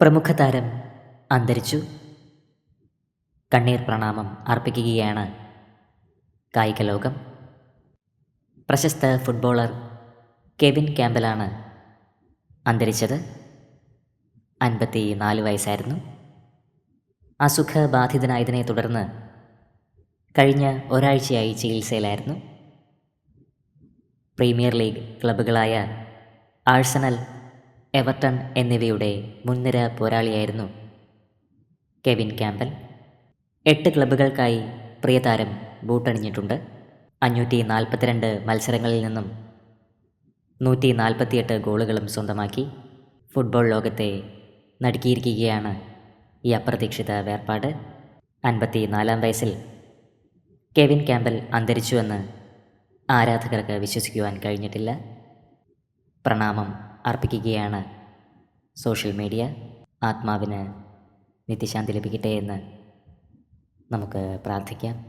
പ്രമുഖ താരം അന്തരിച്ചു. കണ്ണീർ പ്രണാമം അർപ്പിക്കുകയാണ് കായിക ലോകം പ്രശസ്ത ഫുട്ബോളർ കെവിൻ ക്യാമ്പലാണ് അന്തരിച്ചത്. അൻപത്തി നാല് വയസ്സായിരുന്നു. അസുഖബാധിതനായതിനെ തുടർന്ന് കഴിഞ്ഞ ഒരാഴ്ചയായി ചികിത്സയിലായിരുന്നു. പ്രീമിയർ ലീഗ് ക്ലബ്ബുകളായ ആഴ്സണൽ എവർട്ടൺ എന്നിവയുടെ മുൻനിര പോരാളിയായിരുന്നു. Kevin Campbell. എട്ട് ക്ലബ്ബുകൾക്കായി പ്രിയതാരം ബൂട്ടണിഞ്ഞിട്ടുണ്ട്. അഞ്ഞൂറ്റി നാൽപ്പത്തിരണ്ട് മത്സരങ്ങളിൽ നിന്നും നൂറ്റി നാൽപ്പത്തിയെട്ട് ഗോളുകളും സ്വന്തമാക്കി ഫുട്ബോൾ ലോകത്തെ നടുക്കിയിരിക്കുകയാണ് ഈ അപ്രതീക്ഷിത വേർപാട്. അൻപത്തി നാലാം വയസ്സിൽ കെവിൻ ക്യാമ്പൽ അന്തരിച്ചുവെന്ന് ആരാധകർക്ക് വിശ്വസിക്കുവാൻ കഴിഞ്ഞിട്ടില്ല. പ്രണാമം. അർപ്പിക്കുകയാണ്. സോഷ്യൽ മീഡിയ ആത്മാവിന് നിത്യശാന്തി ലഭിക്കട്ടെ എന്ന് നമുക്ക് പ്രാർത്ഥിക്കാം.